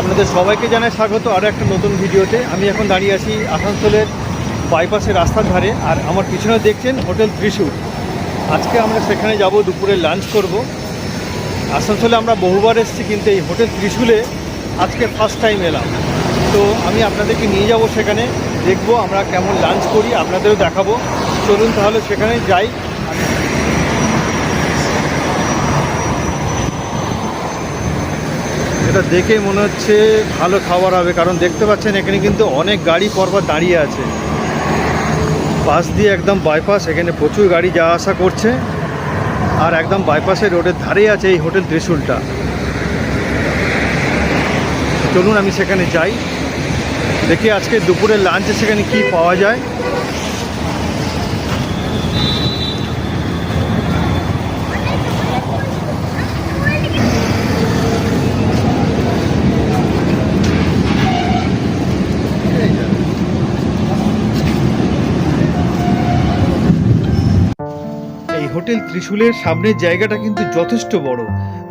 আপনাদের সবাইকে জানাই স্বাগত আরও একটা নতুন ভিডিওতে। আমি এখন দাঁড়িয়ে আছি আসানসোলের বাইপাসের রাস্তার ধারে আর আমার পিছনে দেখছেন হোটেল ত্রিশূল। আজকে আমরা সেখানে যাব, দুপুরে লাঞ্চ করব। আসানসোলে আমরা বহুবার এসেছি, কিন্তু এই হোটেল ত্রিশূলে আজকে ফার্স্ট টাইম এলাম। তো আমি আপনাদেরকে নিয়ে যাব সেখানে, দেখব আমরা কেমন লাঞ্চ করি, আপনাদেরও দেখাবো। চলুন তাহলে সেখানে যাই। এটা দেখে মনে হচ্ছে ভালো খাবার হবে, কারণ দেখতে পাচ্ছেন এখানে কিন্তু অনেক গাড়ি পরপর দাঁড়িয়ে আছে। পাশ দিয়ে একদম বাইপাস এখানে প্রচুর গাড়ি যাওয়া আসা করছে। আর একদম বাইপাসের রোডের ধারেই আছে এই হোটেল ত্রিশুলটা। চলুন আমি সেখানে যাই। দেখি আজকে দুপুরের লাঞ্চে সেখানে কি পাওয়া যায় এই হোটেল ত্রিশূলের সামনের জায়গাটা কিন্তু যথেষ্ট বড়।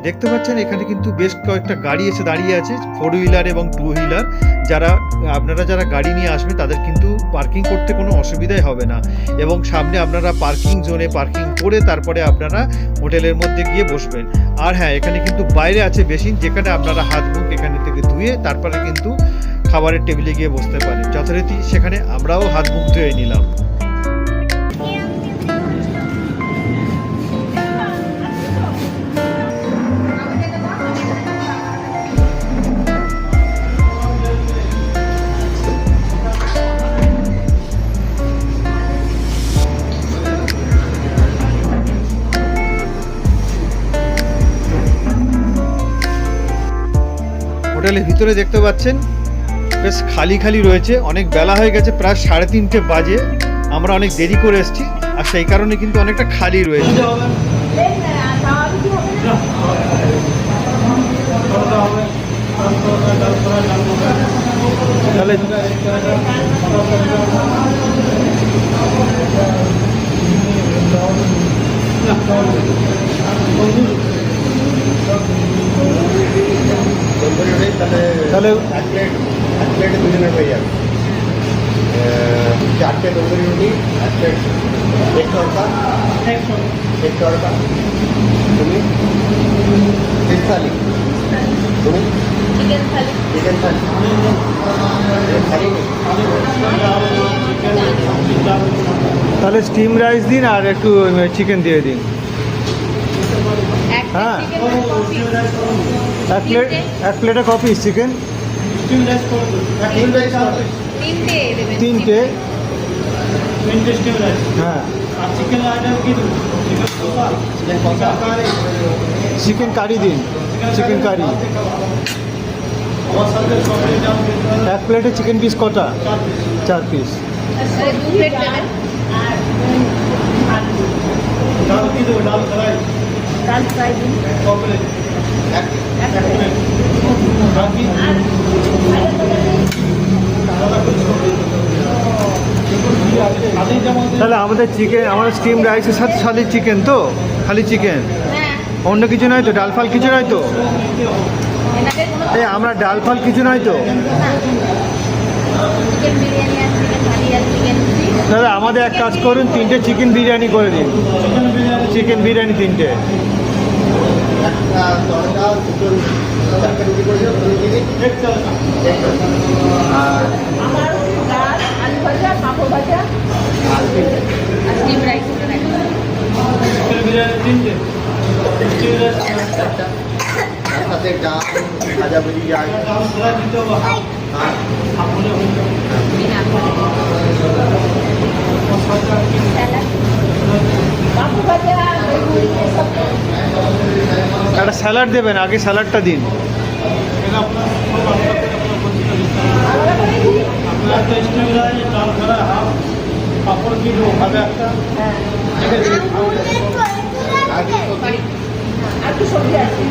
দেখতে পাচ্ছেন, এখানে কিন্তু বেশ কয়েকটা গাড়ি এসে দাঁড়িয়ে আছে ফোর হুইলার এবং টু হুইলার যারা, আপনারা যারা গাড়ি নিয়ে আসবেন, তাদের কিন্তু পার্কিং করতে কোনো অসুবিধাই হবে না। এবং সামনে আপনারা পার্কিং জোনে পার্কিং করে তারপরে আপনারা হোটেলের মধ্যে গিয়ে বসবেন। আর হ্যাঁ এখানে কিন্তু বাইরে আছে বেসিন, যেখানে আপনারা হাত মুখ এখানে থেকে ধুয়ে তারপরে কিন্তু খাবারের টেবিলে গিয়ে বসতে পারেন। যথারীতি সেখানে আমরাও হাত মুখ ধুয়ে নিলাম। হোটেলের ভিতরে দেখতে পাচ্ছেন, বেশ খালি খালি রয়েছে, অনেক বেলা হয়ে গেছে, প্রায় সাড়ে তিনটে বাজে, আমরা অনেক দেরি করে এসেছি, আর সেই কারণে কিন্তু অনেকটা খালি রয়েছে। তাহলে তন্দুরি রুটি তাহলে তাহলে এক প্লেট এক প্লেটে দুজনের হয়ে যাবে আহ, চারটে তন্দুরি রুটি এক প্লেট এক তরকা এক তরকা তুমি ফিশ থালি তুমি চিকেন থালি চিকেন থালি এ, থালি নেই? তাহলে স্টিম রাইস দিন আর একটু চিকেন দিয়ে দিন একটা হ্যাঁ। এক প্লেট এক প্লেটে চিকেন তিন রাইস হবে? তিনটে। হ্যাঁ। চিকেন চিকেন কারি দিন চিকেন কারি এক প্লেটে চিকেন পিস কটা? চার পিস তাহলে দু প্লেট দেবেন। ডাল ফ্রাই দিন। তাহলে আমাদের চিকেন আমাদের স্টিম রাইসের সাথে খালি চিকেন তো? খালি চিকেন হ্যাঁ। অন্য কিছু নয় তো? ডাল ফাল কিছু নয় তো? এই আমরা ডাল ফাল কিছু নয় তো? চিকেন বিরিয়ানি আর চিকেন থালি আর চিকেন তাহলে আমাদের এক কাজ করুন তিনটে চিকেন বিরিয়ানি করে দিন। চিকেন বিরিয়ানি তিনটে। একটা তরকা দুটো চারটে রুটি করে দিও রুটি দিন এক আর আলু ডাল ভুজি যায় আর বিনা স্যালাড পাঁপড় ভাজা বেগুন এসব একটা স্যালাড দেবেন, আগে স্যালাডটা দিন আলাদা করে দিই হ্যাঁ আর কি সবজি? সরি আর কি সবজি আছে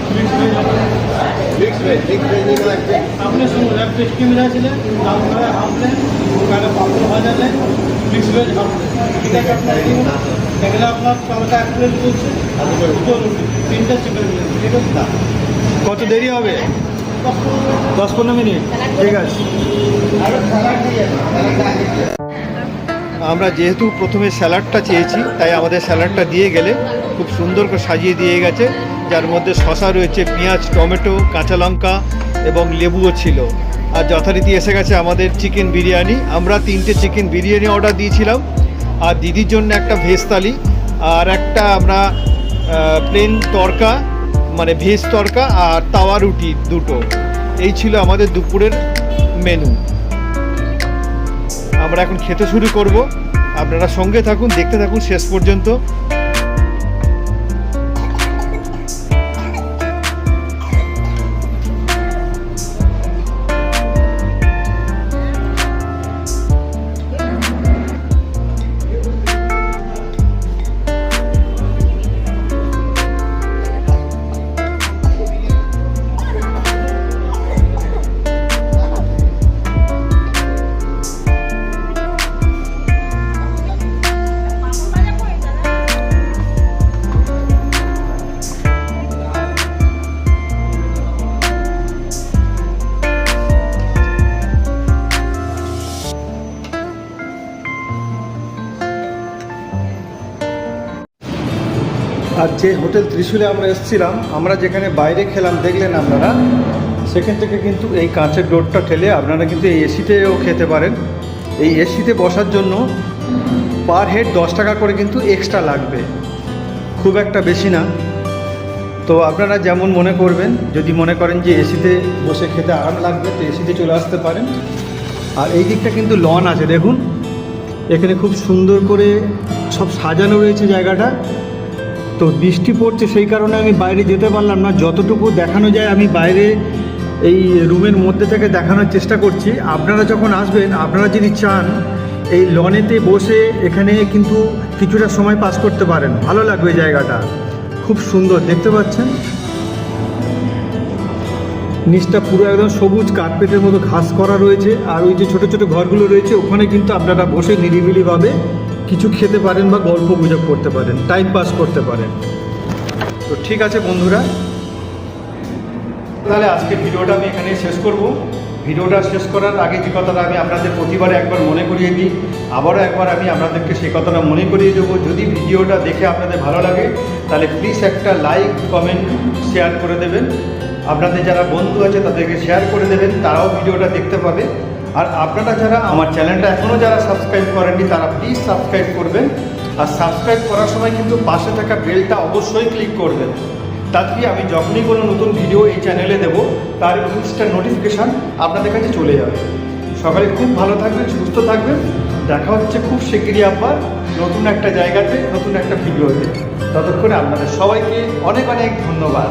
মিক্স ভেজ মিক্স ভেজ নিয়ে লাগবে আপনি শুনুন, এক টেস্টি মিলা ছিলেন ডাল ফ্রাই হাফ প্লেট ওখানে পাপড় ভাজা নেন মিক্স ভেজ হাফ প্লেট ঠিক আছে, আপনার এখানে আপনার তরকা এক প্লেট তিনটা চিকেন ঠিক আছে? কত দেরি হবে? দশ পনেরো মিনিট। ঠিক আছে। আমরা যেহেতু প্রথমে স্যালাডটা চেয়েছি তাই আমাদের স্যালাডটা দিয়ে গেলে খুব সুন্দর করে সাজিয়ে দিয়ে গেছে। যার মধ্যে শশা রয়েছে পেঁয়াজ টমেটো কাঁচা লঙ্কা এবং লেবুও ছিল। আর যথারীতি এসে গেছে আমাদের চিকেন বিরিয়ানি। আমরা তিনটে চিকেন বিরিয়ানি অর্ডার দিয়েছিলাম। আর দিদির জন্য একটা ভেজ থালি, আর একটা আমরা প্লেন তরকা মানে ভেজ তরকা আর তাওয়া রুটি দুটো। এই ছিল আমাদের দুপুরের মেনু আমরা এখন খেতে শুরু করব। আপনারা সঙ্গে থাকুন, দেখতে থাকুন শেষ পর্যন্ত। আর যে হোটেল ত্রিশুলে আমরা এসেছিলাম, আমরা যেখানে বাইরে খেলাম, দেখলেন আপনারা, সেখান থেকে কিন্তু এই কাঁচের ডোরটা ঠেলে আপনারা কিন্তু এই এসিতেও খেতে পারেন। এই এসিতে বসার জন্য পার হেড দশ টাকা করে কিন্তু এক্সট্রা লাগবে। খুব একটা বেশি না। তো আপনারা যেমন মনে করবেন, যদি মনে করেন যে এসিতে বসে খেতে আরাম লাগবে, তো এসিতে চলে আসতে পারেন। আর এই দিকটা কিন্তু লন আছে, দেখুন। এখানে খুব সুন্দর করে সব সাজানো রয়েছে জায়গাটা। তো বৃষ্টি পড়ছে, সেই কারণে আমি বাইরে যেতে পারলাম না। যতটুকু দেখানো যায়, আমি বাইরে এই রুমের মধ্যে থেকে দেখানোর চেষ্টা করছি। আপনারা যখন আসবেন, আপনারা যদি চান, এই লনেতে বসে এখানে কিন্তু কিছুটা সময় পাস করতে পারেন। ভালো লাগবে জায়গাটা। খুব সুন্দর, দেখতে পাচ্ছেন? নিচটা পুরো একদম সবুজ কার্পেটের মতো ঘাস করা রয়েছে। আর ওই যে ছোট ছোট ঘরগুলো রয়েছে, ওখানে কিন্তু আপনারা বসে নিরিবিলিভাবে কিছু খেতে পারেন বা গল্প গুজব করতে পারেন টাইম পাস করতে পারেন। তো ঠিক আছে বন্ধুরা, তাহলে আজকে ভিডিওটা আমি এখানে শেষ করব। ভিডিওটা শেষ করার আগে যে কথাটা আমি আপনাদের প্রতিবারে একবার মনে করিয়ে দিই, আবারও একবার আমি আপনাদেরকে সেই কথাটা মনে করিয়ে দেবো। যদি ভিডিওটা দেখে আপনাদের ভালো লাগে, তাহলে প্লিজ একটা লাইক কমেন্ট শেয়ার করে দেবেন। আপনাদের যারা বন্ধু আছে, তাদেরকে শেয়ার করে দেবেন, তারাও ভিডিওটা দেখতে পাবে। আর আপনারা যারা আমার চ্যানেলটা এখনও যারা সাবস্ক্রাইব করেননি, তারা প্লিজ সাবস্ক্রাইব করবেন। আর সাবস্ক্রাইব করার সময় কিন্তু পাশে থাকা বেলটা অবশ্যই ক্লিক করবেন। তাতে আমি যখনই কোনো নতুন ভিডিও এই চ্যানেলে দেব, তার ইনস্টা নোটিফিকেশান আপনাদের কাছে চলে যাবে। সকালে খুব ভালো থাকবেন, সুস্থ থাকবেন। দেখা হচ্ছে খুব শিগগিরই আবার নতুন একটা জায়গাতে, নতুন একটা ভিডিওতে। ততক্ষণে আপনাদের সবাইকে অনেক অনেক ধন্যবাদ।